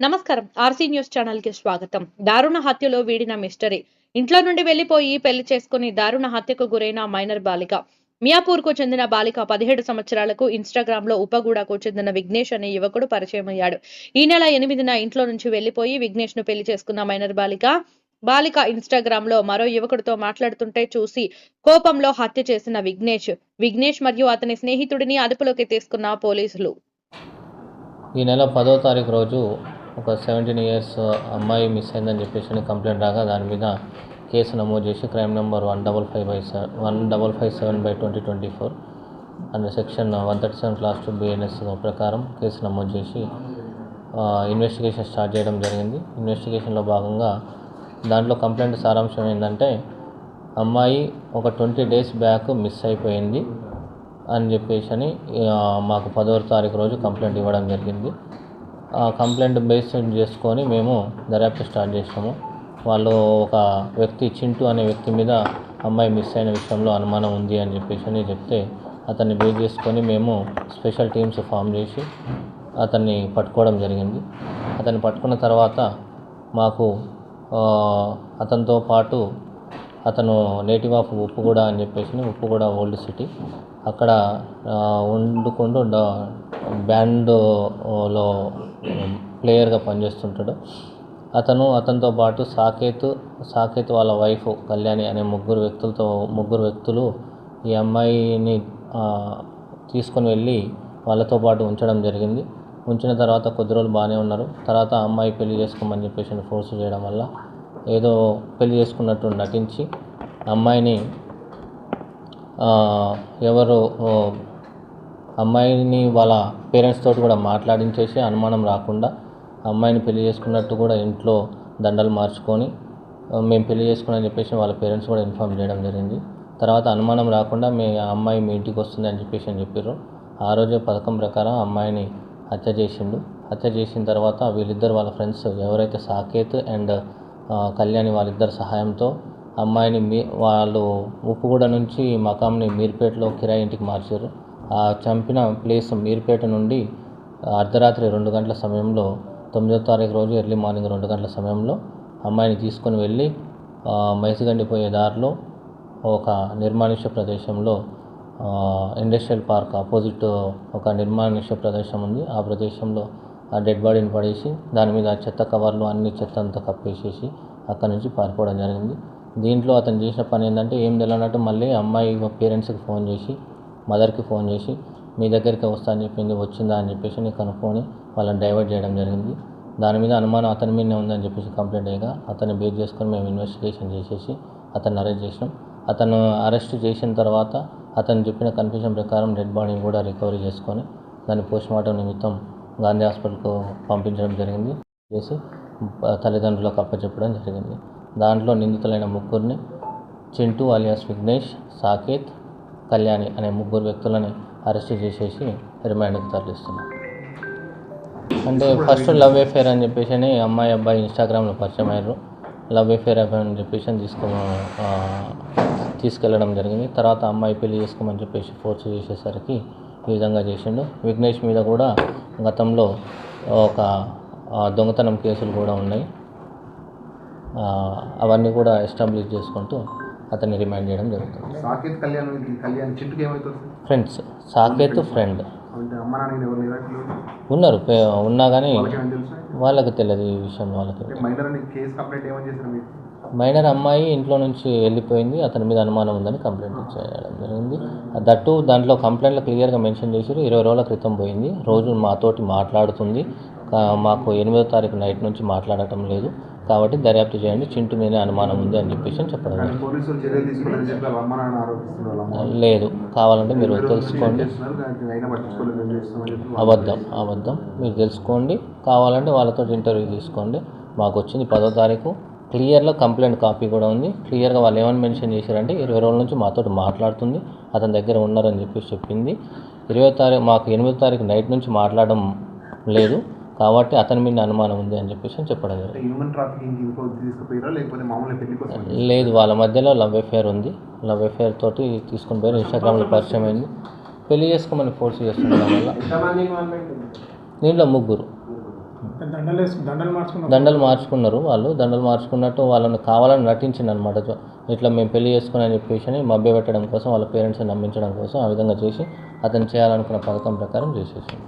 నమస్కారం. RC news ఛానల్కి స్వాగతం. దారుణ హత్యలో వీడిన మిస్టరీ. ఇంట్లో నుండి వెళ్ళిపోయి పెళ్ళి చేసుకుని దారుణ హత్యకు గురైన మైనర్ బాలిక. మియాపూర్కు చెందిన బాలిక పదిహేడు సంవత్సరాలకు ఇన్స్టాగ్రామ్లో ఉపగూడకు చెందిన విఘ్నేష్ అనే యువకుడు పరిచయం అయ్యాడు ఈ నెల ఎనిమిదిన ఇంట్లో నుంచి వెళ్ళిపోయి విఘ్నేష్ను పెళ్ళి చేసుకున్న మైనర్ బాలిక బాలిక ఇన్స్టాగ్రామ్లో మరో యువకుడితో మాట్లాడుతుంటే చూసి కోపంలో హత్య చేసిన విఘ్నేష్. విఘ్నేష్ మరియు అతని స్నేహితుడిని అదుపులోకి తీసుకున్న పోలీసులు. ఈ నెల పదో తారీఖు రోజు ఒక సెవెంటీన్ ఇయర్స్ అమ్మాయి మిస్ అయిందని చెప్పేసి అని కంప్లైంట్ రాగా దాని మీద కేసు నమోదు చేసి crime number one double five by seven one double five seven by twenty twenty four and section one thirty seven clause two BNS ప్రకారం కేసు నమోదు చేసి ఇన్వెస్టిగేషన్ స్టార్ట్ చేయడం జరిగింది. ఇన్వెస్టిగేషన్లో భాగంగా దాంట్లో కంప్లైంట్ సారాంశం ఏంటంటే అమ్మాయి ఒక ట్వంటీ డేస్ బ్యాక్ మిస్ అయిపోయింది అని చెప్పేసి అని మాకు పదవ తారీఖు రోజు కంప్లైంట్ ఇవ్వడం జరిగింది. కంప్లైంట్ బేస్ చేసుకొని మేము దర్యాప్తు స్టార్ట్ చేసాము వాళ్ళు ఒక వ్యక్తి చింటూ అనే వ్యక్తి మీద అమ్మాయి మిస్ అయిన విషయంలో అనుమానం ఉంది అని చెప్పేసి అని చెప్తే అతన్ని బేస్ చేసుకొని మేము స్పెషల్ టీమ్స్ ఫామ్ చేసి అతన్ని పట్టుకోవడం జరిగింది. అతన్ని పట్టుకున్న తర్వాత మాకు అతనితో పాటు అతను నేటివ్ ఆఫ్ ఉప్పుగూడ అని చెప్పేసి ఉప్పుగూడ ఓల్డ్ సిటీ. అక్కడ వండుకుంటూ బ్యాండ్లో ప్లేయర్గా పనిచేస్తుంటాడు. అతను అతనితో పాటు సాకేత్ సాకేత్ వాళ్ళ వైఫ్ కళ్యాణి అనే ముగ్గురు వ్యక్తులతో ముగ్గురు వ్యక్తులు ఈ అమ్మాయిని తీసుకొని వెళ్ళి వాళ్ళతో పాటు ఉంచడం జరిగింది. ఉంచిన తర్వాత కొద్ది రోజులు బాగానే ఉన్నారు. తర్వాత అమ్మాయి పెళ్ళి చేసుకోమని చెప్పేసి ఫోర్స్ చేయడం వల్ల ఏదో పెళ్ళి చేసుకున్నట్టు నటించి అమ్మాయిని ఎవరు అమ్మాయిని వాళ్ళ పేరెంట్స్ తోటి కూడా మాట్లాడించేసి అనుమానం రాకుండా అమ్మాయిని పెళ్ళి చేసుకున్నట్టు కూడా ఇంట్లో దండలు మార్చుకొని మేము పెళ్ళి చేసుకున్నామని చెప్పేసి వాళ్ళ పేరెంట్స్ కూడా ఇన్ఫామ్ చేయడం జరిగింది. తర్వాత అనుమానం రాకుండా మీ అమ్మాయి మీ ఇంటికి వస్తుంది అని చెప్పేసి అని చెప్పారు ఆ రోజే పథకం ప్రకారం అమ్మాయిని హత్య చేసిండు. హత్య చేసిన తర్వాత వీళ్ళిద్దరు వాళ్ళ ఫ్రెండ్స్ ఎవరైతే సాకేత్ అండ్ కళ్యాణి వాళ్ళిద్దరి సహాయంతో అమ్మాయిని మీ వాళ్ళు ఉప్పుగూడ నుంచి మకాంని మీర్పేటలో కిరాయి ఇంటికి మార్చారు. ఆ చంపిన ప్లేస్ మీర్పేట నుండి అర్ధరాత్రి రెండు గంటల సమయంలో తొమ్మిదో తారీఖు రోజు ఎర్లీ మార్నింగ్ రెండు గంటల సమయంలో అమ్మాయిని తీసుకొని వెళ్ళి ఆ, మైసిగండి పోయే దారిలో ఒక నిర్మానుష్య ప్రదేశంలో ఇండస్ట్రియల్ పార్క్ ఆపోజిట్ ఒక నిర్మానుష్య ప్రదేశం ఉంది. ఆ ప్రదేశంలో ఆ డెడ్ బాడీని పడేసి దాని మీద చెత్త కవర్లు అన్ని చెత్త అంతా కప్పేసేసి అక్కడి నుంచి పారిపోవడం జరిగింది. దీంట్లో అతను చేసిన పని ఏంటంటే ఏం తెలియనట్టు మళ్ళీ అమ్మాయి పేరెంట్స్కి ఫోన్ చేసి మదర్కి ఫోన్ చేసి మీ దగ్గరికి వస్తా అని చెప్పింది వచ్చిందా అని చెప్పేసి నేను కనుక్కొని వాళ్ళని డైవర్ట్ చేయడం జరిగింది. దాని మీద అనుమానం అతని మీదనే ఉందని చెప్పేసి కంప్లైంట్ అయ్యగా అతన్ని బేస్ చేసుకొని మేము ఇన్వెస్టిగేషన్ చేసేసి అతన్ని అరెస్ట్ చేసినాం. అతను అరెస్ట్ చేసిన తర్వాత అతను చెప్పిన కన్ఫ్యూజన్ ప్రకారం డెడ్ బాడీని కూడా రికవరీ చేసుకొని దాన్ని పోస్ట్ మార్టం నిమిత్తం గాంధీ హాస్పిటల్కు పంపించడం జరిగింది. చేసి తల్లిదండ్రులకు అప్పచెప్పడం జరిగింది. దాంట్లో నిందితులైన ముగ్గురిని చింటూ అలియాస్ విఘ్నేష్ సాకేత్ కళ్యాణి అనే ముగ్గురు వ్యక్తులని అరెస్ట్ చేసేసి రిమాండ్కి తరలిస్తున్నాం అంటే ఫస్ట్ లవ్ ఎఫేర్ అని చెప్పేసి అని అమ్మాయి అబ్బాయి ఇన్స్టాగ్రామ్లో పరిచయం అయ్యారు. లవ్ ఎఫేర్ అని చెప్పేసి అని తీసుకో ఆ, తీసుకెళ్ళడం జరిగింది. తర్వాత అమ్మాయి పెళ్ళి చేసుకోమని చెప్పేసి ఫోర్స్ చేసేసరికి ఈ విధంగా చేసిండు. విఘ్నేష్ మీద కూడా గతంలో ఒక దొంగతనం కేసులు కూడా ఉన్నాయి. అవన్నీ కూడా ఎస్టాబ్లిష్ చేసుకుంటూ అతన్ని రిమైండ్ చేయడం జరుగుతుంది. సాకేత్ కళ్యాణ్ ఇది కళ్యాణ్ చింటుకి ఏమవుతుంది ఫ్రెండ్స్ సాకేత్ ఫ్రెండ్. ఉన్నారు ఉన్నా కానీ వాళ్ళకి తెలియదు ఈ విషయం వాళ్ళకి మైనర్ అమ్మాయి ఇంట్లో నుంచి వెళ్ళిపోయింది. అతని మీద అనుమానం ఉందని కంప్లైంట్ చేయడం జరిగింది. దట్టు దాంట్లో కంప్లైంట్లో క్లియర్గా మెన్షన్ చేశారు. ఇరవై రోజుల క్రితం పోయింది. రోజు మాతోటి మాట్లాడుతుంది. మాకు ఎనిమిదో తారీఖు నైట్ నుంచి మాట్లాడటం లేదు. కాబట్టి దర్యాప్తు చేయండి. చింటు మీదే అనుమానం ఉంది అని చెప్పేసి అని చెప్పడం లేదు. కావాలంటే మీరు తెలుసుకోండి. అబద్ధం. అబద్ధం. మీరు తెలుసుకోండి. కావాలంటే వాళ్ళతో ఇంటర్వ్యూ తీసుకోండి. మాకు వచ్చింది పదో తారీఖు. క్లియర్లో కంప్లైంట్ కాపీ కూడా ఉంది. క్లియర్గా వాళ్ళు ఏమని మెన్షన్ చేశారంటే ఇరవై రోజుల నుంచి మాతో మాట్లాడుతుంది. అతని దగ్గర ఉన్నారని చెప్పేసి చెప్పింది. ఇరవై తారీఖు మాకు ఎనిమిదో తారీఖు నైట్ నుంచి మాట్లాడడం లేదు. కాబట్టి అతని మీద అనుమానం ఉంది అని చెప్పేసి అని చెప్పడం అంటే జరిగింది. హ్యూమన్ ట్రాఫికింగ్ ఇంకో తీసుకుపోయారా? లేకపోతే మామూలుగా పెళ్ళి కోసం లేదు. వాళ్ళ మధ్యలో లవ్ అఫేర్ ఉంది. లవ్ అఫేర్ తోటి తీసుకుని పోయి ఇన్స్టాగ్రామ్లో పరిచయం అయింది. పెళ్ళి చేసుకోమని ఫోర్స్ చేస్తుండడం వల్ల. దీంట్లో ముగ్గురు. దండలు మార్చుకున్నారు వాళ్ళు. దండలు మార్చుకున్నట్టు వాళ్ళని కావాలని నటించింది అనమాట ఇట్లా మేము పెళ్ళి చేసుకుని అని చెప్పేసి మభ్య పెట్టడం కోసం వాళ్ళ పేరెంట్స్ని నమ్మించడం కోసం ఆ విధంగా చేసి అతను చేయాలనుకున్న పథకం ప్రకారం చేసేసింది.